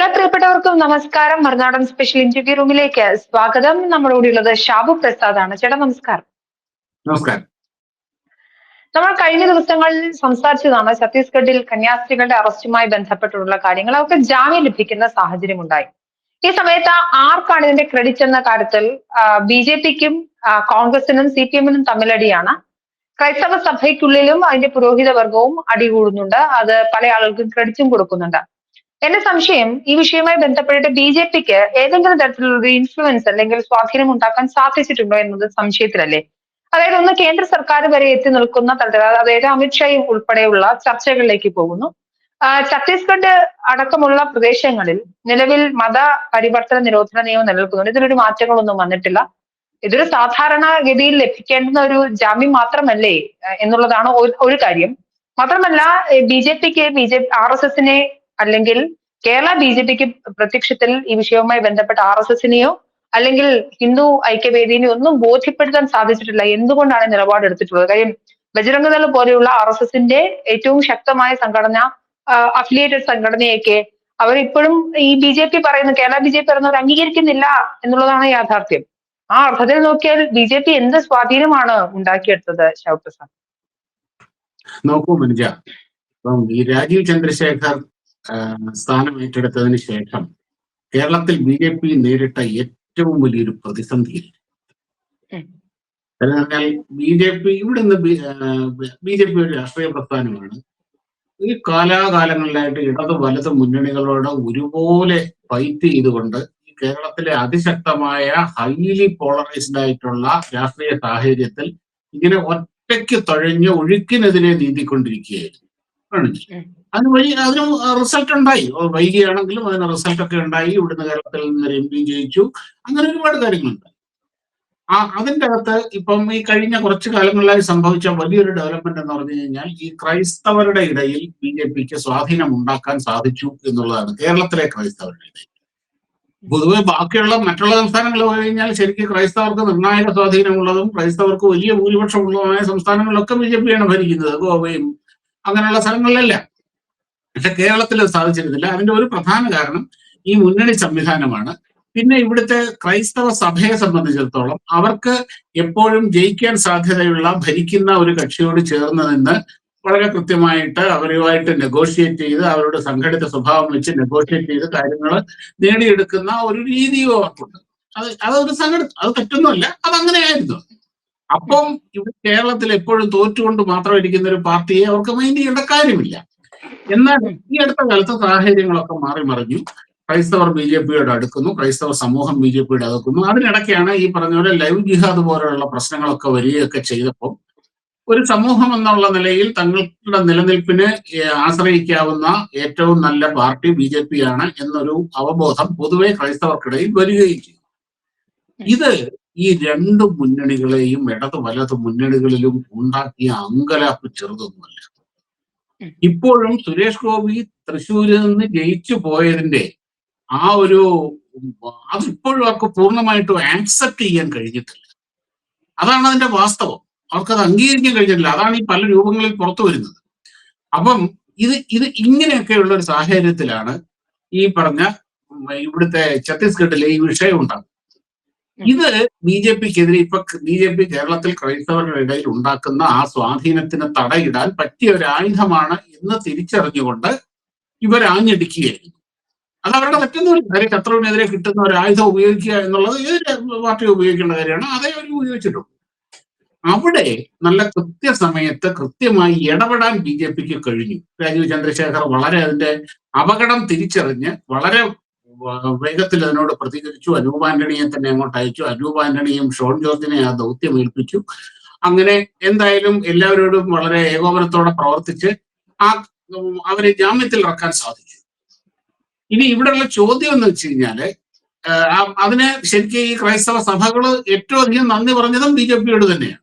എല്ലാ പ്രിയപ്പെട്ടവർക്കും നമസ്കാരം. മറുനാടൻ സ്പെഷ്യൽ ഇന്റർവ്യൂ റൂമിലേക്ക് സ്വാഗതം. നമ്മളോടുള്ളത് ഷാബു പ്രസാദ് ആണ് ചേട്ടാ നമസ്കാരം. നമസ്കാരം. നമ്മൾ കഴിഞ്ഞ ദിവസങ്ങളിൽ സംസാരിച്ചതാണ് ഛത്തീസ്ഗഡിൽ കന്യാസ്ത്രീകളുടെ അറസ്റ്റുമായി ബന്ധപ്പെട്ടുള്ള കാര്യങ്ങൾ. അവർക്ക് ജാമ്യം ലഭിക്കുന്ന സാഹചര്യം ഉണ്ടായി ഈ സമയത്ത് ആർക്കാണ് ഇതിന്റെ ക്രെഡിറ്റ് എന്ന കാര്യത്തിൽ ബി ജെ പിക്കും കോൺഗ്രസിനും സി പി എമ്മിനും തമ്മിലടിയാണ്. ക്രൈസ്തവ സഭയ്ക്കുള്ളിലും അതിന്റെ പുരോഹിത വർഗവും അടികൂടുന്നുണ്ട്. അത് പല ആളുകൾക്കും ക്രെഡിറ്റും കൊടുക്കുന്നുണ്ട്. എന്റെ സംശയം ഈ വിഷയവുമായി ബന്ധപ്പെട്ടിട്ട് ബി ജെ പിക്ക് ഏതെങ്കിലും തരത്തിലുള്ള ഒരു ഇൻഫ്ലുവൻസ് അല്ലെങ്കിൽ സ്വാധീനം ഉണ്ടാക്കാൻ സാധിച്ചിട്ടുണ്ടോ എന്നത് സംശയത്തിലല്ലേ? അതായത് ഒന്ന് കേന്ദ്ര സർക്കാർ വരെ എത്തി നിൽക്കുന്ന തരത്തിൽ അതായത് അമിത്ഷായും ഉൾപ്പെടെയുള്ള ചർച്ചകളിലേക്ക് പോകുന്നു. ഛത്തീസ്ഗഡ് അടക്കമുള്ള പ്രദേശങ്ങളിൽ നിലവിൽ മത പരിവർത്തന നിരോധന നിയമം നിലനിൽക്കുന്നുണ്ട്. ഇതിലൊരു മാറ്റങ്ങളൊന്നും വന്നിട്ടില്ല. ഇതൊരു സാധാരണ ഗതിയിൽ ലഭിക്കേണ്ടുന്ന ഒരു ജാമ്യം മാത്രമല്ലേ എന്നുള്ളതാണ് ഒരു കാര്യം. മാത്രമല്ല ബി ജെ പിക്ക് ബി ജെ ആർ എസ് എസിനെ അല്ലെങ്കിൽ കേരള ബി ജെ പിക്ക് പ്രത്യക്ഷത്തിൽ ഈ വിഷയവുമായി ബന്ധപ്പെട്ട ആർ എസ് എസിനെയോ അല്ലെങ്കിൽ ഹിന്ദു ഐക്യവേദിനെയോ ഒന്നും ബോധ്യപ്പെടുത്താൻ സാധിച്ചിട്ടില്ല. എന്തുകൊണ്ടാണ് നിലപാട് എടുത്തിട്ടുള്ളത്? കാര്യം ബജരംഗദൾ പോലെയുള്ള ആർ എസ് എസിന്റെ ഏറ്റവും ശക്തമായ സംഘടന അഫിലിയേറ്റഡ് സംഘടനയൊക്കെ അവർ ഇപ്പോഴും ഈ ബി ജെ പി പറയുന്ന കേരള ബി ജെ പി പറയുന്നവർ അംഗീകരിക്കുന്നില്ല എന്നുള്ളതാണ് യാഥാർത്ഥ്യം. ആ അർത്ഥത്തിൽ നോക്കിയാൽ ബി ജെ പി എന്ത് സ്വാധീനമാണ് ഉണ്ടാക്കിയെടുത്തത് ശിവപ്രസാദ്? നോക്കൂ മനുജ. ഇപ്പം ഈ രാജീവ് ചന്ദ്രശേഖർ സ്ഥാനം ഏറ്റെടുത്തതിന് ശേഷം കേരളത്തിൽ ബി ജെ പി നേരിട്ട ഏറ്റവും വലിയൊരു പ്രതിസന്ധി പറഞ്ഞാൽ ബി ജെ പി ഇവിടെ നിന്ന് ബി ജെ പി ഒരു രാഷ്ട്രീയ പ്രസ്ഥാനമാണ്. ഈ കാലാകാലങ്ങളിലായിട്ട് ഇടത് വലത് മുന്നണികളോട് ഒരുപോലെ ഫൈറ്റ് ചെയ്തുകൊണ്ട് ഈ കേരളത്തിലെ അതിശക്തമായ ഹൈലി പോളറൈസ്ഡ് ആയിട്ടുള്ള രാഷ്ട്രീയ സാഹചര്യത്തിൽ ഇങ്ങനെ ഒറ്റയ്ക്ക് തഴഞ്ഞ് ഒഴുക്കിനെതിരെ നീന്തിക്കൊണ്ടിരിക്കുകയായിരുന്നു. അതിന് വഴി അതിന് റിസൾട്ട് ഉണ്ടായി. വൈകിയാണെങ്കിലും അതിന് റിസൾട്ട് ഒക്കെ ഉണ്ടായി. ഇവിടുന്ന് കേരളത്തിൽ നിന്ന് എം പി ജയിച്ചു. അങ്ങനെ ഒരുപാട് കാര്യങ്ങളുണ്ട്. ആ അതിന്റെ അകത്ത് ഇപ്പം ഈ കഴിഞ്ഞ കുറച്ച് കാലങ്ങളിലായി സംഭവിച്ച വലിയൊരു ഡെവലപ്മെന്റ് എന്ന് പറഞ്ഞു കഴിഞ്ഞാൽ ഈ ക്രൈസ്തവരുടെ ഇടയിൽ ബി ജെ പിക്ക് സ്വാധീനം ഉണ്ടാക്കാൻ സാധിച്ചു എന്നുള്ളതാണ്. കേരളത്തിലെ ക്രൈസ്തവരുടെ ഇടയിൽ. പൊതുവെ ബാക്കിയുള്ള മറ്റുള്ള സംസ്ഥാനങ്ങൾ പോയി കഴിഞ്ഞാൽ ശരിക്കും ക്രൈസ്തവർക്ക് നിർണായക സ്വാധീനമുള്ളതും ക്രൈസ്തവർക്ക് വലിയ ഭൂരിപക്ഷമുള്ളതുമായ സംസ്ഥാനങ്ങളിലൊക്കെ ബി ജെ പിയാണ് ഭരിക്കുന്നത്. ഗോവയും അങ്ങനെയുള്ള സ്ഥലങ്ങളിലെല്ലാം. പക്ഷെ കേരളത്തിൽ സാധിച്ചിരുന്നില്ല. അതിന്റെ ഒരു പ്രധാന കാരണം ഈ മുന്നണി സംവിധാനമാണ്. പിന്നെ ഇവിടുത്തെ ക്രൈസ്തവ സഭയെ സംബന്ധിച്ചിടത്തോളം അവർക്ക് എപ്പോഴും ജയിക്കാൻ സാധ്യതയുള്ള ഭരിക്കുന്ന ഒരു കക്ഷിയോട് ചേർന്ന് നിന്ന് വളരെ കൃത്യമായിട്ട് അവരുമായിട്ട് നെഗോഷിയേറ്റ് ചെയ്ത് അവരുടെ സംഘടിത സ്വഭാവം വെച്ച് നെഗോഷിയേറ്റ് ചെയ്ത് കാര്യങ്ങൾ നേടിയെടുക്കുന്ന ഒരു രീതിയും അവർക്കുണ്ട്. അത് അതൊരു സംഘടന അത് തെറ്റൊന്നുമല്ല. അത് അങ്ങനെയായിരുന്നു അപ്പം ഇവിടെ കേരളത്തിൽ എപ്പോഴും തോറ്റുകൊണ്ട് മാത്രം ഇരിക്കുന്ന ഒരു പാർട്ടിയെ അവർക്ക് മൈൻഡ് ചെയ്യേണ്ട കാര്യമില്ല. എന്നാൽ ഈ അടുത്ത കാലത്ത് സാഹചര്യങ്ങളൊക്കെ മാറി മറിഞ്ഞു. ക്രൈസ്തവർ ബി ജെ പിയോട് അടുക്കുന്നു. ക്രൈസ്തവ സമൂഹം ബി ജെ പിയോട് അടുക്കുന്നു. അതിനിടയ്ക്കാണ് ഈ പറഞ്ഞ പോലെ ലൈവ് ജിഹാദ് പോലെയുള്ള പ്രശ്നങ്ങളൊക്കെ വരികയൊക്കെ ചെയ്തപ്പോൾ ഒരു സമൂഹം എന്നുള്ള നിലയിൽ തങ്ങളുടെ നിലനിൽപ്പിന് ആശ്രയിക്കാവുന്ന ഏറ്റവും നല്ല പാർട്ടി ബി ജെ പി ആണ് എന്നൊരു അവബോധം പൊതുവെ ക്രൈസ്തവർക്കിടയിൽ വരികയും ചെയ്തു. ഇത് ഈ രണ്ട് മുന്നണികളെയും ഇടത് വലത് മുന്നണികളിലും ഉണ്ടാക്കിയ അങ്കലാപ്പ് ചെറുതൊന്നുമല്ല. ഇപ്പോഴും സുരേഷ് ഗോപി തൃശ്ശൂരിൽ നിന്ന് ജയിച്ചു പോയതിന്റെ ആ ഒരു അതിപ്പോഴും അവർക്ക് പൂർണമായിട്ടും ആക്സെപ്റ്റ് ചെയ്യാൻ കഴിഞ്ഞിട്ടില്ല. അതാണ് അതിന്റെ വാസ്തവം. അവർക്കത് അംഗീകരിക്കാൻ കഴിഞ്ഞിട്ടില്ല. അതാണ് ഈ പല രൂപങ്ങളിൽ പുറത്തു വരുന്നത്. അപ്പം ഇത് ഇത് ഇങ്ങനെയൊക്കെയുള്ള ഒരു സാഹചര്യത്തിലാണ് ഈ പറഞ്ഞ ഇവിടുത്തെ ഛത്തീസ്ഗഡിലെ ഈ വിഷയം ഉണ്ടാകുന്നത്. ഇത് ബി ജെ പിക്കെതിരെ ഇപ്പൊ ബി ജെ പി കേരളത്തിൽ ക്രൈസ്തവരുടെ ഇടയിൽ ഉണ്ടാക്കുന്ന ആ സ്വാധീനത്തിന് തടയിടാൻ പറ്റിയ ഒരു ആയുധമാണ് എന്ന് തിരിച്ചറിഞ്ഞുകൊണ്ട് ഇവർ ആഞ്ഞടിക്കുകയായിരുന്നു അത് അവരുടെ മറ്റൊന്നുമില്ല. ശത്രുവിനെതിരെ കിട്ടുന്ന ഒരു ആയുധം ഉപയോഗിക്കുക എന്നുള്ളത് ഏത് പാർട്ടി ഉപയോഗിക്കേണ്ട കാര്യമാണ്. അതേ അവർ ഉപയോഗിച്ചിട്ടുള്ളൂ അവിടെ നല്ല കൃത്യസമയത്ത് കൃത്യമായി ഇടപെടാൻ ബി ജെ പിക്ക് കഴിഞ്ഞു. രാജീവ് ചന്ദ്രശേഖർ വളരെ അതിന്റെ അപകടം തിരിച്ചറിഞ്ഞ് വളരെ വേഗത്തിൽ അതിനോട് പ്രതികരിച്ചു. അനൂപ് ആന്റണിയെ തന്നെ അങ്ങോട്ട് അയച്ചു. അനൂപ് ആന്റണിയും ഷോൺ ജോർജിനെ ആ ദൗത്യം ഏൽപ്പിച്ചു. അങ്ങനെ എന്തായാലും എല്ലാവരോടും വളരെ ഏകോപനത്തോടെ പ്രവർത്തിച്ച് ആ അവരെ ജാമ്യത്തിൽ ഇറക്കാൻ സാധിച്ചു. ഇനി ഇവിടെയുള്ള ചോദ്യം എന്ന് വെച്ച് കഴിഞ്ഞാൽ അതിന് ശരിക്കും ഈ ക്രൈസ്തവ സഭകൾ ഏറ്റവും അധികം നന്ദി പറഞ്ഞതും ബി ജെ പിയോട് തന്നെയാണ്.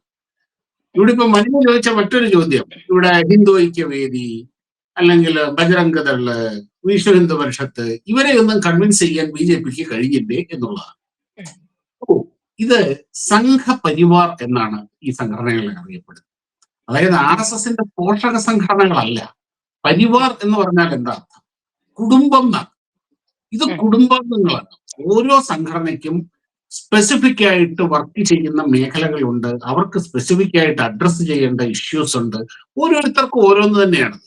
ഇവിടെ ഇപ്പൊ മനുഷ്യ ചോദിച്ച മറ്റൊരു ചോദ്യം. ഇവിടെ ഹിന്ദു ഐക്യവേദി അല്ലെങ്കിൽ ബജരംഗദൾ വിശ്വ ഹിന്ദു പരിഷത്ത് ഇവരെ ഒന്നും കൺവിൻസ് ചെയ്യാൻ ബി ജെ പിക്ക് കഴിഞ്ഞില്ലേ എന്നുള്ളതാണ്. ഇത് സംഘപരിവാർ എന്നാണ് ഈ സംഘടനകളെ അറിയപ്പെടുന്നത്. അതായത് ആർ എസ് എസിന്റെ പോഷക സംഘടനകളല്ല. പരിവാർ എന്ന് പറഞ്ഞാൽ എന്താ അർത്ഥം? കുടുംബം എന്നാണ്. ഇത്. കുടുംബാംഗങ്ങളാണ്. ഓരോ സംഘടനയ്ക്കും സ്പെസിഫിക് ആയിട്ട് വർക്ക് ചെയ്യുന്ന മേഖലകളുണ്ട്. അവർക്ക് സ്പെസിഫിക് ആയിട്ട് അഡ്രസ്സ് ചെയ്യേണ്ട ഇഷ്യൂസ് ഉണ്ട്. ഓരോരുത്തർക്കും ഓരോന്ന് തന്നെയാണ്.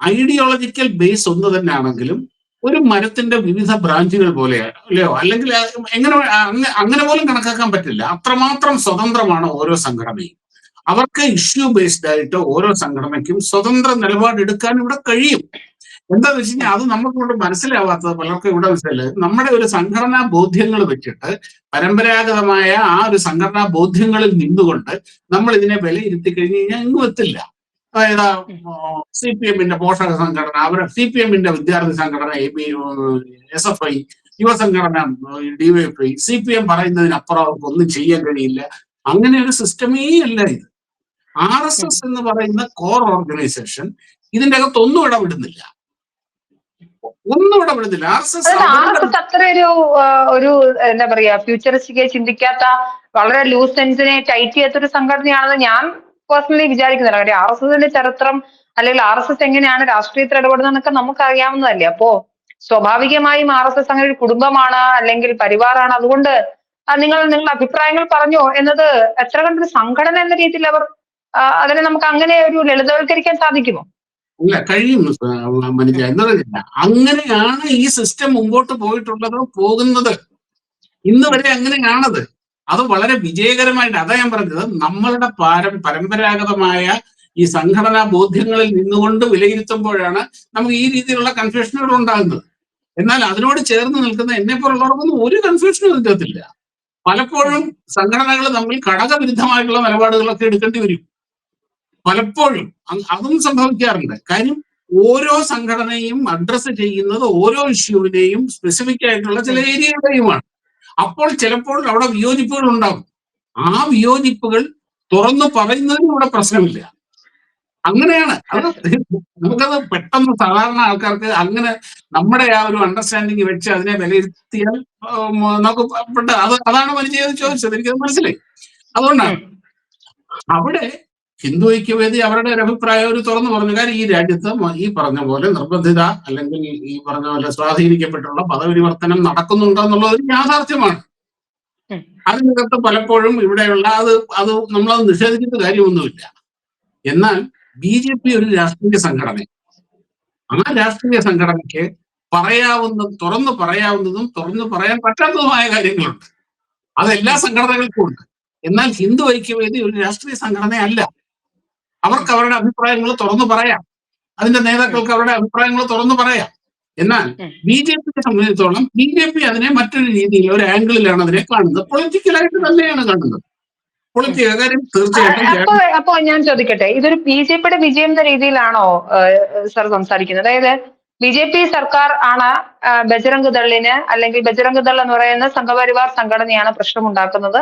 ഐഡിയോളജിക്കൽ ബേസ് ഒന്ന് തന്നെയാണെങ്കിലും ഒരു മരത്തിന്റെ വിവിധ ബ്രാഞ്ചുകൾ പോലെയാണ് അല്ലയോ? അല്ലെങ്കിൽ എങ്ങനെ അങ്ങനെ പോലും കണക്കാക്കാൻ പറ്റില്ല. അത്രമാത്രം സ്വതന്ത്രമാണ് ഓരോ സംഘടനയും. അവർക്ക് ഇഷ്യൂ ബേസ്ഡ് ആയിട്ട് ഓരോ സംഘടനയ്ക്കും സ്വതന്ത്ര നിലപാടെടുക്കാൻ ഇവിടെ കഴിയും. എന്താന്ന് വെച്ച് കഴിഞ്ഞാൽ അത് നമുക്ക് കൊണ്ട് മനസ്സിലാവാത്തത് പലർക്കും ഇവിടെ വെച്ചാൽ നമ്മുടെ ഒരു സംഘടനാ ബോധ്യങ്ങൾ വെച്ചിട്ട് പരമ്പരാഗതമായ ആ ഒരു സംഘടനാ ബോധ്യങ്ങളിൽ നിന്നുകൊണ്ട് നമ്മൾ ഇതിനെ വിലയിരുത്തി കഴിഞ്ഞ് കഴിഞ്ഞാൽ എങ്ങും എത്തില്ല. അതായത് സി പി എമ്മിന്റെ പോഷക സംഘടന അവരെ സി പി എമ്മിന്റെ വിദ്യാർത്ഥി സംഘടന എസ് എഫ് ഐ യുവസംഘടന ഡിവൈഎഫ്ഐ സി പി എം പറയുന്നതിനപ്പുറം അവർക്ക് ഒന്നും ചെയ്യാൻ കഴിയില്ല. അങ്ങനെ ഒരു സിസ്റ്റമേ അല്ല ഇത്. ആർ എസ് എസ് എന്ന് പറയുന്ന കോർ ഓർഗനൈസേഷൻ ഇതിന്റെ അകത്ത് ഒന്നും ഇടപെടുന്നില്ല. ഒന്നും ഇടപെടുന്നില്ല. R S S R S S അത്ര ഒരു ഒരു എന്താ പറയാ ഫ്യൂച്ചറിസ്റ്റിക് ചിന്തിക്കാത്ത വളരെ ലൂസ് സെൻസിനെ ടൈറ്റ് ചെയ്യാത്ത ഒരു സംഘടനയാണെന്ന് ഞാൻ പേഴ്സണലി വിചാരിക്കുന്നില്ല. കാര്യം ആർ എസ് എസിന്റെ ചരിത്രം അല്ലെങ്കിൽ ആർ എസ് എസ് എങ്ങനെയാണ് രാഷ്ട്രീയത്തിൽ ഇടപെടുന്നതെന്നൊക്കെ നമുക്ക് അറിയാവുന്നതല്ലേ അപ്പോ സ്വാഭാവികമായും ആർ എസ് എസ് അങ്ങനെ ഒരു കുടുംബമാണ് അല്ലെങ്കിൽ പരിവാറാണ്. അതുകൊണ്ട് നിങ്ങൾ നിങ്ങളുടെ അഭിപ്രായങ്ങൾ പറഞ്ഞോ എന്നത് എത്ര കണ്ടൊരു സംഘടന എന്ന രീതിയിൽ അവർ അതിനെ നമുക്ക് അങ്ങനെ ഒരു ലളിതവൽക്കരിക്കാൻ സാധിക്കുമോ? അല്ല കഴിയും മനുജ. എന്ന് പറഞ്ഞില്ല അങ്ങനെയാണ് ഈ സിസ്റ്റം മുമ്പോട്ട് പോയിട്ടുള്ളത് പോകുന്നത്. ഇന്ന് വരെ അങ്ങനെയാണത്. അത് വളരെ വിജയകരമായിട്ട് അതാ ഞാൻ പറഞ്ഞത് നമ്മളുടെ പാരം പരമ്പരാഗതമായ ഈ സംഘടനാ ബോധ്യങ്ങളിൽ നിന്നുകൊണ്ട് വിലയിരുത്തുമ്പോഴാണ് നമുക്ക് ഈ രീതിയിലുള്ള കൺഫ്യൂഷനുകൾ ഉണ്ടാകുന്നത്. എന്നാൽ അതിനോട് ചേർന്ന് നിൽക്കുന്ന എന്നെ പോലുള്ളവർക്കൊന്നും ഒരു കൺഫ്യൂഷനും ഇതിനകത്തില്ല. പലപ്പോഴും സംഘടനകൾ തമ്മിൽ ഘടകവിരുദ്ധമായിട്ടുള്ള നിലപാടുകളൊക്കെ എടുക്കേണ്ടി വരും. പലപ്പോഴും അതും സംഭവിക്കാറുണ്ട്. കാര്യം ഓരോ സംഘടനയും അഡ്രസ്സ് ചെയ്യുന്നത് ഓരോ ഇഷ്യൂവിനെയും സ്പെസിഫിക് ആയിട്ടുള്ള ചില ഏരിയകളുടെയുമാണ് അപ്പോൾ ചിലപ്പോൾ അവിടെ വിയോജിപ്പുകൾ ഉണ്ടാകും. ആ വിയോജിപ്പുകൾ തുറന്നു പറയുന്നതിന് ഇവിടെ പ്രശ്നമില്ല. അങ്ങനെയാണ്. അത് നമുക്കത് പെട്ടെന്ന് സാധാരണ ആൾക്കാർക്ക് അങ്ങനെ നമ്മുടെ ആ ഒരു അണ്ടർസ്റ്റാൻഡിങ് വെച്ച് അതിനെ വിലയിരുത്തിയാൽ നമുക്ക് പെട്ട അത് അതാണ് മനുഷ്യ ചോദിച്ചത്. എനിക്കത് മനസ്സിലായി. അതുകൊണ്ടാണ്. അവിടെ ഹിന്ദു ഐക്യവേദി അവരുടെ ഒരു അഭിപ്രായം ഒരു തുറന്നു പറഞ്ഞു. കാര്യം ഈ രാജ്യത്ത് ഈ പറഞ്ഞ പോലെ നിർബന്ധിത അല്ലെങ്കിൽ ഈ പറഞ്ഞ പോലെ സ്വാധീനിക്കപ്പെട്ടുള്ള പദപരിവർത്തനം നടക്കുന്നുണ്ടോ എന്നുള്ളത് ഒരു യാഥാർത്ഥ്യമാണ്. അതിനകത്ത് പലപ്പോഴും ഇവിടെയുള്ള അത് അത് നമ്മളത് നിഷേധിക്കുന്ന കാര്യമൊന്നുമില്ല. എന്നാൽ ബി ജെ പി ഒരു രാഷ്ട്രീയ സംഘടന ആ രാഷ്ട്രീയ സംഘടനയ്ക്ക് പറയാവുന്ന തുറന്നു പറയാവുന്നതും തുറന്നു പറയാൻ പറ്റാത്തതുമായ കാര്യങ്ങളുണ്ട്. അത് എല്ലാ സംഘടനകൾക്കും ഉണ്ട്. എന്നാൽ ഹിന്ദു ഐക്യവേദി ഒരു രാഷ്ട്രീയ സംഘടനയല്ല. അവർക്ക് അവരുടെ അഭിപ്രായങ്ങൾ തുറന്നു പറയാം. അതിന്റെ നേതാക്കൾക്ക് അവരുടെ അഭിപ്രായങ്ങൾ തുറന്നു പറയാം. എന്നാൽ. ബി ജെ പിയെ സംബന്ധിച്ചിടത്തോളം ബി ജെ പി അതിനെ മറ്റൊരു രീതിയിൽ ഒരു ആംഗിളിലാണ് അതിനെ കാണുന്നത്. പൊളിറ്റിക്കലായിട്ട് തന്നെയാണ് കാണുന്നത്. അപ്പോ തീർച്ചയായിട്ടും അപ്പൊ അപ്പൊ ഞാൻ ചോദിക്കട്ടെ ഇതൊരു ബി ജെ പിയുടെ വിജയം എന്ന രീതിയിലാണോ സർ സംസാരിക്കുന്നത്? അതായത് ബി ജെ പി സർക്കാർ ആണ് ബജരംഗ് ബജറംഗ് ദളിന് അല്ലെങ്കിൽ ബജറംഗ് ദൾ എന്ന് പറയുന്ന സംഘപരിവാർ സംഘടനയാണ് പ്രശ്നമുണ്ടാക്കുന്നത്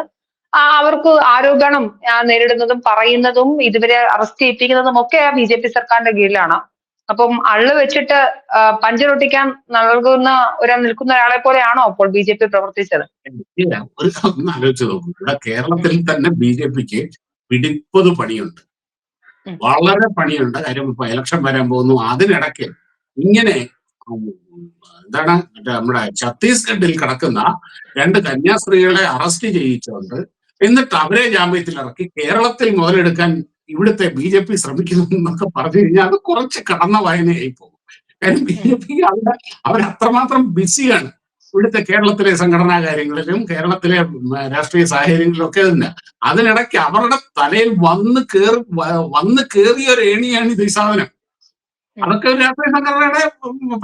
അവർക്ക് ആരോപണം നേരിടുന്നതും പറയുന്നതും ഇതുവരെ അറസ്റ്റ് ചെയ്യിപ്പിക്കുന്നതും ഒക്കെ ബി ജെ പി സർക്കാരിന്റെ കീഴിലാണ്. അപ്പം അള്ളു വെച്ചിട്ട് പഞ്ചറൊട്ടിക്കാൻ നൽകുന്ന ഒരു നിൽക്കുന്ന ഒരാളെ പോലെയാണോ അപ്പോൾ ബി ജെ പി പ്രവർത്തിച്ചത്? ഒരു ആലോചിച്ച് കേരളത്തിൽ തന്നെ ബി ജെ പിക്ക് പിടിപ്പത് പണിയുണ്ട്. വളരെ പണിയുണ്ട്. കാര്യം ഇപ്പൊ ഇലക്ഷൻ വരാൻ പോകുന്നു. അതിനിടയ്ക്ക് ഇങ്ങനെ എന്താണ് നമ്മുടെ ഛത്തീസ്ഗഡിൽ കിടക്കുന്ന രണ്ട് കന്യാസ്ത്രീകളെ അറസ്റ്റ് ചെയ്യിച്ചുകൊണ്ട് എന്നിട്ട് അവരെ ജാമ്യത്തിൽ ഇറക്കി കേരളത്തിൽ മുതലെടുക്കാൻ ഇവിടുത്തെ ബി ജെ പി ശ്രമിക്കുന്നു എന്നൊക്കെ പറഞ്ഞു കഴിഞ്ഞാൽ അത് കുറച്ച് കടന്ന വായനയായി പോകും. കാരണം ബി ജെ പി അവിടെ അവർ അത്രമാത്രം ബിസിയാണ്. ഇവിടുത്തെ കേരളത്തിലെ സംഘടനാ കാര്യങ്ങളിലും കേരളത്തിലെ രാഷ്ട്രീയ സാഹചര്യങ്ങളിലും ഒക്കെ തന്നെ. അതിനിടയ്ക്ക് അവരുടെ തലയിൽ വന്ന് കേറി വന്ന് കേറിയ ഒരു ഏണിയാണ് ഇത് ഈ സാധനം. അതൊക്കെ രാഷ്ട്രീയ സംഘടനയുടെ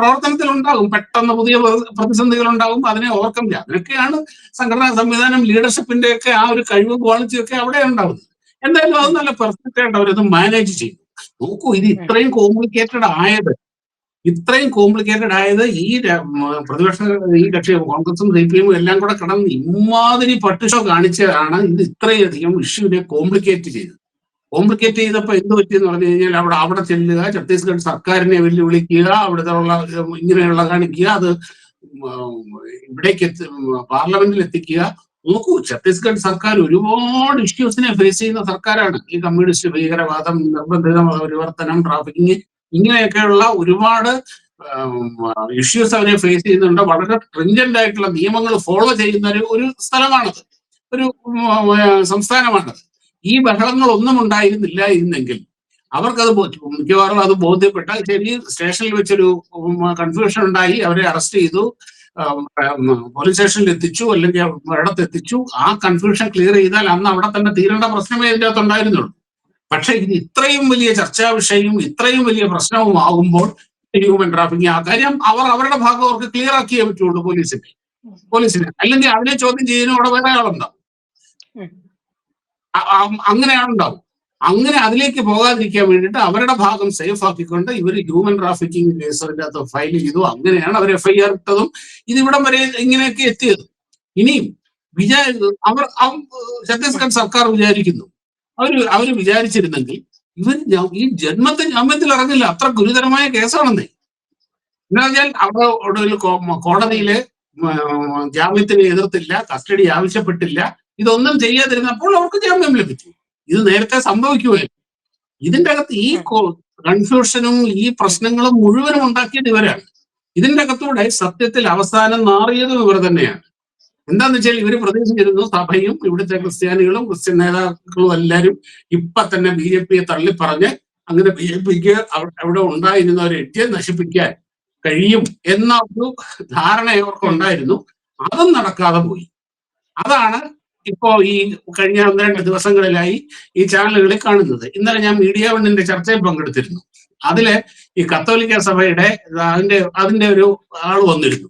പ്രവർത്തനത്തിൽ ഉണ്ടാകും പെട്ടെന്ന് പുതിയ പ്രതിസന്ധികൾ ഉണ്ടാകും അതിനെ ഓവർകം ചെയ്യാം അതിനൊക്കെയാണ് സംഘടനാ സംവിധാനം ലീഡർഷിപ്പിന്റെ ഒക്കെ ആ ഒരു കഴിവ് ക്വാളിറ്റി ഒക്കെ അവിടെ ഉണ്ടാവുന്നത്. എന്തായാലും അത് നല്ല പെർഫെക്റ്റ് ആയിട്ട് അവരത് മാനേജ് ചെയ്യും നോക്കൂ ഇത് ഇത്രയും കോംപ്ലിക്കേറ്റഡ് ആയത്. ഇത്രയും കോംപ്ലിക്കേറ്റഡ് ആയത് ഈ പ്രതിപക്ഷ ഈ കക്ഷി കോൺഗ്രസും സി പി എമ്മും എല്ലാം കൂടെ കടന്ന് ഇമാതിരി പട്ടിഷോ കാണിച്ചാണ് ഇത് ഇത്രയധികം ഇഷ്യൂവിനെ കോംപ്ലിക്കേറ്റ് ചെയ്തത്. കോംപ്ലിക്കേറ്റ് ചെയ്തപ്പോ എന്ത് പറ്റിയെന്ന് പറഞ്ഞു കഴിഞ്ഞാൽ അവിടെ അവിടെ ചെല്ലുക ഛത്തീസ്ഗഡ് സർക്കാരിനെ വെല്ലുവിളിക്കുക അവിടുത്തെ ഉള്ള ഇങ്ങനെയുള്ള കാണിക്കുക അത് ഇവിടേക്ക് എത്തി പാർലമെന്റിൽ എത്തിക്കുക. നോക്കൂ ഛത്തീസ്ഗഡ് സർക്കാർ ഒരുപാട് ഇഷ്യൂസിനെ ഫേസ് ചെയ്യുന്ന സർക്കാരാണ്. ഈ കമ്മ്യൂണിസ്റ്റ് ഭീകരവാദം നിർബന്ധിത പരിവർത്തനം ട്രാഫിക്കിങ് ഇങ്ങനെയൊക്കെയുള്ള ഒരുപാട് ഇഷ്യൂസ് അവരെ ഫേസ് ചെയ്യുന്നുണ്ട്. വളരെ ട്രിഞ്ചന്റ് ആയിട്ടുള്ള നിയമങ്ങൾ ഫോളോ ചെയ്യുന്ന ഒരു സ്ഥലമാണത്. ഒരു സംസ്ഥാനമാണത്. ഈ ബഹളങ്ങളൊന്നും ഉണ്ടായിരുന്നില്ല എന്നെങ്കിൽ അവർക്കത് മിക്കവാറും അത് ബോധ്യപ്പെട്ടാൽ ശരി സ്റ്റേഷനിൽ വെച്ചൊരു കൺഫ്യൂഷൻ ഉണ്ടായി അവരെ അറസ്റ്റ് ചെയ്തു പോലീസ് സ്റ്റേഷനിൽ എത്തിച്ചു അല്ലെങ്കിൽ ഒരിടത്ത് എത്തിച്ചു ആ കൺഫ്യൂഷൻ ക്ലിയർ ചെയ്താൽ അന്ന് അവിടെ തന്നെ തീരേണ്ട പ്രശ്നമേ ഇതിന്റെ അകത്ത് ഉണ്ടായിരുന്നുള്ളൂ. പക്ഷെ ഇത് ഇത്രയും വലിയ ചർച്ചാ വിഷയവും ഇത്രയും വലിയ പ്രശ്നവും ആകുമ്പോൾ ഹ്യൂമൻ ട്രാഫിക്കിംഗ് ആ കാര്യം അവർ അവരുടെ ഭാഗം അവർക്ക് ക്ലിയർ ആക്കിയേ പറ്റുള്ളൂ പോലീസിന്. പോലീസിന്. അല്ലെങ്കിൽ അതിനെ ചോദ്യം ചെയ്യുന്ന അവിടെ വേറെ ആളുണ്ടാവും. അങ്ങനെയാണ് ഉണ്ടാവും അങ്ങനെ അതിലേക്ക് പോകാതിരിക്കാൻ വേണ്ടിയിട്ട് അവരുടെ ഭാഗം സേഫ് ആക്കിക്കൊണ്ട് ഇവർ ഹ്യൂമൻ ട്രാഫിക്കിംഗ് കേസ് അകത്ത് ഫയൽ ചെയ്തു. അങ്ങനെയാണ് അവർ എഫ്ഐആർ ഇട്ടതും ഇതിവിടം വരെ ഇങ്ങനെയൊക്കെ എത്തിയത്. ഇനിയും വിചാ അവർ ഛത്തീസ്ഗഡ് സർക്കാർ വിചാരിക്കുന്നു. അവർ അവർ വിചാരിച്ചിരുന്നെങ്കിൽ ഇവർ ഈ ജന്മത്തെ ജാമ്യത്തിൽ ഇറങ്ങില്ല. അത്ര ഗുരുതരമായ കേസാണെന്നേ. എന്നുവെച്ചാൽ അവിടെ ഒടുവിൽ കോടതിയിലെ ജാമ്യത്തിന് എതിർത്തില്ല കസ്റ്റഡി ആവശ്യപ്പെട്ടില്ല. ഇതൊന്നും ചെയ്യാതിരുന്നപ്പോൾ അവർക്ക് ജാമ്യം ലഭിച്ചു. ഇത് നേരത്തെ സംഭവിക്കുമായിരുന്നു ഇതിന്റെ അകത്ത് ഈ കൺഫ്യൂഷനും ഈ പ്രശ്നങ്ങളും മുഴുവനും ഉണ്ടാക്കിയത് ഇവരാണ്. ഇതിന്റെ അകത്തൂടെ സത്യത്തിൽ അവസാനം നാറിയതും ഇവർ തന്നെയാണ്. എന്താന്ന് വെച്ചാൽ ഇവർ പ്രതീക്ഷിച്ചിരുന്നു സഭയും ഇവിടുത്തെ ക്രിസ്ത്യാനികളും ക്രിസ്ത്യൻ നേതാക്കളും എല്ലാവരും ഇപ്പൊ തന്നെ ബി ജെ പിയെ തള്ളിപ്പറഞ്ഞ് അങ്ങനെ ബി ജെ പിക്ക് അവിടെ ഉണ്ടായിരുന്ന ഒരു എട്ടിയെ നശിപ്പിക്കാൻ കഴിയും എന്ന ഒരു ധാരണ ഇവർക്ക് ഉണ്ടായിരുന്നു. അതും നടക്കാതെ പോയി. അതാണ് ഇപ്പോ ഈ കഴിഞ്ഞ ഒന്ന് രണ്ട് ദിവസങ്ങളിലായി ഈ ചാനലുകളിൽ കാണുന്നത്. ഇന്നലെ ഞാൻ മീഡിയ വണ്ണിന്റെ ചർച്ചയിൽ പങ്കെടുത്തിരുന്നു. അതിൽ ഈ കത്തോലിക്ക സഭയുടെ അതിന്റെ അതിന്റെ ഒരു ആൾ വന്നിരുന്നു.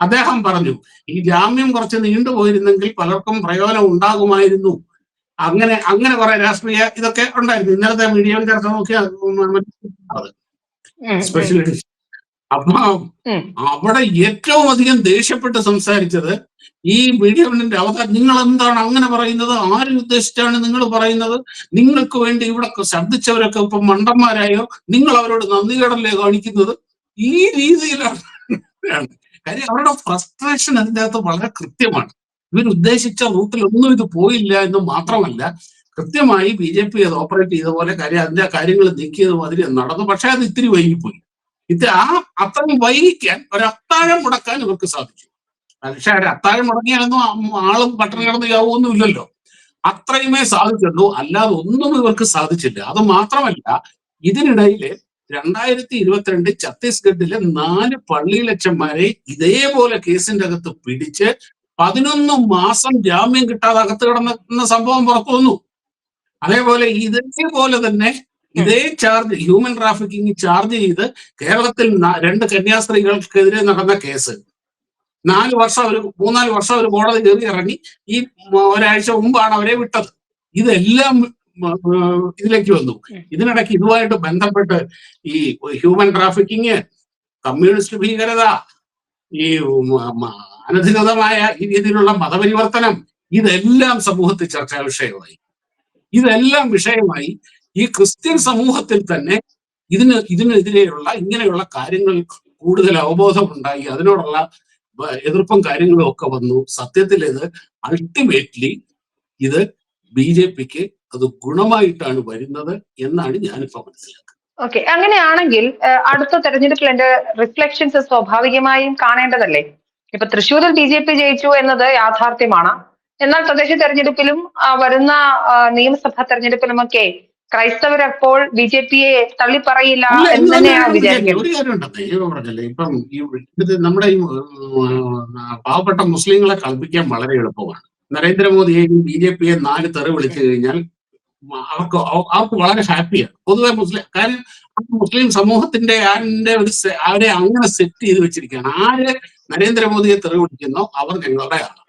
അദ്ദേഹം പറഞ്ഞു ഈ ജാമ്യം കുറച്ച് നീണ്ടുപോയിരുന്നെങ്കിൽ പലർക്കും പ്രയോജനം ഉണ്ടാകുമായിരുന്നു. അങ്ങനെ അങ്ങനെ കുറെ രാഷ്ട്രീയ ഇതൊക്കെ ഉണ്ടായിരുന്നു. ഇന്നലത്തെ മീഡിയ ചർച്ച നോക്കിയാൽ സ്പെഷ്യൽ എഡിഷൻ. അപ്പൊ. അവിടെ ഏറ്റവും അധികം ദേഷ്യപ്പെട്ട് സംസാരിച്ചത് ഈ മീഡിയ വണ്ണിന്റെ അവതാരം നിങ്ങൾ എന്താണ് അങ്ങനെ പറയുന്നത്? ആര് ഉദ്ദേശിച്ചാണ് നിങ്ങൾ പറയുന്നത്? നിങ്ങൾക്ക് വേണ്ടി ഇവിടെ ശബ്ദിച്ചവരൊക്കെ ഇപ്പൊ മണ്ടന്മാരായോ? നിങ്ങൾ അവരോട് നന്ദി കടലേ കാണിക്കുന്നത്? ഈ രീതിയിലാണ്. കാര്യം അവരുടെ ഫ്രസ്ട്രേഷൻ അതിന്റെ അകത്ത് വളരെ കൃത്യമാണ്. ഇവരുദ്ദേശിച്ച റൂട്ടിലൊന്നും ഇത് പോയില്ല എന്ന് മാത്രമല്ല കൃത്യമായി ബി ജെ പി അത് ഓപ്പറേറ്റ് ചെയ്ത പോലെ കാര്യം അതിന്റെ കാര്യങ്ങൾ നീക്കിയത് മാതിരി നടന്നു. പക്ഷെ അത് ഇത്തിരി വൈകിപ്പോയി. ഇത് ആ അത്തം വൈകിക്കാൻ ഒരു മുടക്കാൻ ഇവർക്ക് സാധിച്ചു. പക്ഷെ ഒരു അത്താഴം മുടങ്ങിയാലൊന്നും ആളും പട്ടണം കിടന്ന് യാവൊന്നും ഇല്ലല്ലോ അത്രയുമേ സാധിച്ചുള്ളൂ. അല്ലാതെ ഒന്നും ഇവർക്ക് സാധിച്ചില്ല. അത് മാത്രമല്ല ഇതിനിടയിൽ രണ്ടായിരത്തി ഇരുപത്തിരണ്ട് ഛത്തീസ്ഗഡിലെ നാല് പള്ളിയിലച്ചന്മാരെ ഇതേപോലെ കേസിന്റെ അകത്ത് പിടിച്ച് പതിനൊന്ന് മാസം ജാമ്യം കിട്ടാതെ അകത്ത് കിടന്ന സംഭവം പുറത്തു വന്നു അതേപോലെ ഇതേപോലെ തന്നെ ഇതേ ചാർജ് ഹ്യൂമൻ ട്രാഫിക്കിംഗ് ചാർജ് ചെയ്ത് കേരളത്തിൽ രണ്ട് കന്യാസ്ത്രീകൾക്കെതിരെ നടന്ന കേസ്. നാല് വർഷം ഒരു മൂന്നാൽ വർഷം ഒരു കോടതി കയറി ഇറങ്ങി. ഈ ഒരാഴ്ച മുമ്പാണ് അവരെ വിട്ടത്. ഇതെല്ലാം ഇതിലേക്ക് വന്നു. ഇതിനിടയ്ക്ക് ഇതുമായിട്ട് ബന്ധപ്പെട്ട് ഈ ഹ്യൂമൻ ട്രാഫിക്കിങ് കമ്മ്യൂണിസ്റ്റ് ഭീകരത ഈ അനധികൃതമായ ഈ രീതിയിലുള്ള മതപരിവർത്തനം ഇതെല്ലാം സമൂഹത്തിൽ ചർച്ചാ വിഷയമായി ഇതെല്ലാം വിഷയമായി ഈ ക്രിസ്ത്യൻ സമൂഹത്തിൽ തന്നെ ഇതിന് ഇതിനെതിരെയുള്ള ഇങ്ങനെയുള്ള കാര്യങ്ങൾ കൂടുതൽ അവബോധമുണ്ടായി അതിനോടുള്ള എതിർപ്പും കാര്യങ്ങളും ഒക്കെ വന്നു. സത്യത്തിൽ ഇത് അൾട്ടിമേറ്റ്ലി ഇത് ബി ജെ പിക്ക് അത് ഗുണമായിട്ടാണ് വരുന്നത് എന്നാണ് ഞാനിപ്പോ മനസ്സിലാക്കുന്നത്. ഓക്കെ അങ്ങനെയാണെങ്കിൽ അടുത്ത തെരഞ്ഞെടുപ്പിൽ എന്റെ റിഫ്ലക്ഷൻസ് സ്വാഭാവികമായും കാണേണ്ടതല്ലേ? ഇപ്പൊ തൃശ്ശൂരിൽ ബി ജെ പി ജയിച്ചു എന്നത് യാഥാർത്ഥ്യമാണ്. എന്നാൽ തദ്ദേശ തെരഞ്ഞെടുപ്പിലും വരുന്ന നിയമസഭാ തെരഞ്ഞെടുപ്പിലുമൊക്കെ ക്രൈസ്തവരപ്പോൾ ബി ജെ പിയെ തള്ളിപ്പറയില്ല എന്ന് തന്നെയാണ് വിചാരിക്കുന്നത് ഒരു കാര്യം ഉണ്ടെന്നേ പറഞ്ഞല്ലേ ഇപ്പം ഈ ഇത് നമ്മുടെ ഈ പാവപ്പെട്ട മുസ്ലിങ്ങളെ കളിപ്പിക്കാൻ വളരെ എളുപ്പമാണ്. നരേന്ദ്രമോദിയെയും ബി ജെ പിയെ നാല് തെറി വിളിച്ചു കഴിഞ്ഞാൽ അവർക്ക് അവർക്ക് വളരെ ഹാപ്പിയാണ്. പൊതുവെ മുസ്ലിം കാര്യം മുസ്ലിം സമൂഹത്തിന്റെ അതിന്റെ ഒരു അവരെ അങ്ങനെ സെറ്റ് ചെയ്ത് വെച്ചിരിക്കുകയാണ്. ആര് നരേന്ദ്രമോദിയെ തെറി വിളിക്കുന്നോ അവർ ഞങ്ങളുടെ ആണ്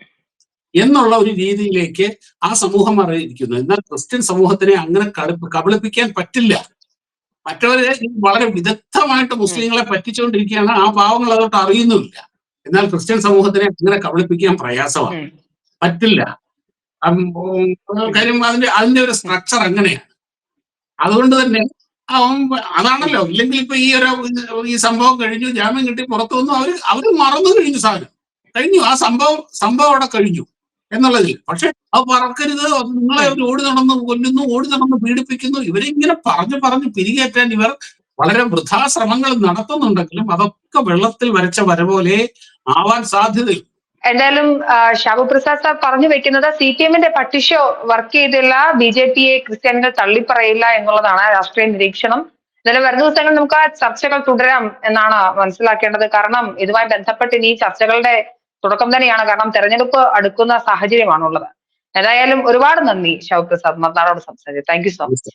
എന്നുള്ള ഒരു രീതിയിലേക്ക് ആ സമൂഹം അറിയിരിക്കുന്നു എന്നാൽ ക്രിസ്ത്യൻ സമൂഹത്തിനെ അങ്ങനെ കബളിപ്പിക്കാൻ പറ്റില്ല. മറ്റവരെ വളരെ വിദഗ്ധമായിട്ട് മുസ്ലിങ്ങളെ പറ്റിച്ചുകൊണ്ടിരിക്കുകയാണ്. ആ പാവങ്ങൾ അതോട്ട് അറിയുന്നുമില്ല. എന്നാൽ ക്രിസ്ത്യൻ സമൂഹത്തിനെ അങ്ങനെ കബളിപ്പിക്കാൻ പ്രയാസമാണ്. പറ്റില്ല. കാര്യം അതിന്റെ അതിന്റെ ഒരു സ്ട്രക്ചർ അങ്ങനെയാണ്. അതുകൊണ്ട് തന്നെ അതാണല്ലോ. ഇല്ലെങ്കിൽ ഇപ്പൊ ഈ ഒരു ഈ സംഭവം കഴിഞ്ഞു ജാമ്യം കിട്ടി പുറത്തു വന്നു അവർ അവർ മറന്നു കഴിഞ്ഞു സാധനം. കഴിഞ്ഞു. ആ സംഭവം സംഭവം അവിടെ കഴിഞ്ഞു. എന്നുള്ളതിൽ. പക്ഷെ അത് പറക്കരുത്. നിങ്ങളെ അവർ ഓടി നടന്ന് കൊല്ലുന്നു ഓടി നടന്ന് പീഡിപ്പിക്കുന്നു. ഇവരിങ്ങനെ പറഞ്ഞു പറഞ്ഞ് പിരികേറ്റാൻ ഇവർ വളരെ വൃഥാശ്രമങ്ങൾ നടത്തുന്നുണ്ടെങ്കിലും അതൊക്കെ വെള്ളത്തിൽ വരച്ച വര പോലെ ആവാൻ സാധ്യതയില്ല. എന്തായാലും ആ, ഷാബു പ്രസാദ് സാർ പറഞ്ഞു വെക്കുന്നത് സി പി എമ്മിന്റെ പട്ടിഷോ വർക്ക് ചെയ്തില്ല ബി ജെ പിയെ ക്രിസ്ത്യാനികൾ തള്ളിപ്പറയില്ല എന്നുള്ളതാണ് രാഷ്ട്രീയ നിരീക്ഷണം. എന്നാലും വരും ദിവസങ്ങൾ നമുക്ക് ആ ചർച്ചകൾ തുടരാം എന്നാണ് മനസ്സിലാക്കേണ്ടത്. കാരണം ഇതുമായി ബന്ധപ്പെട്ട് ഇനി ചർച്ചകളുടെ തുടക്കം തന്നെയാണ്. കാരണം തെരഞ്ഞെടുപ്പ് അടുക്കുന്ന സാഹചര്യമാണുള്ളത്. ഏതായാലും ഒരുപാട് നന്ദി ഷാബു പ്രസാദ് മറുനാടോട് സംസാരിച്ചു താങ്ക് യു സോ മച്ച്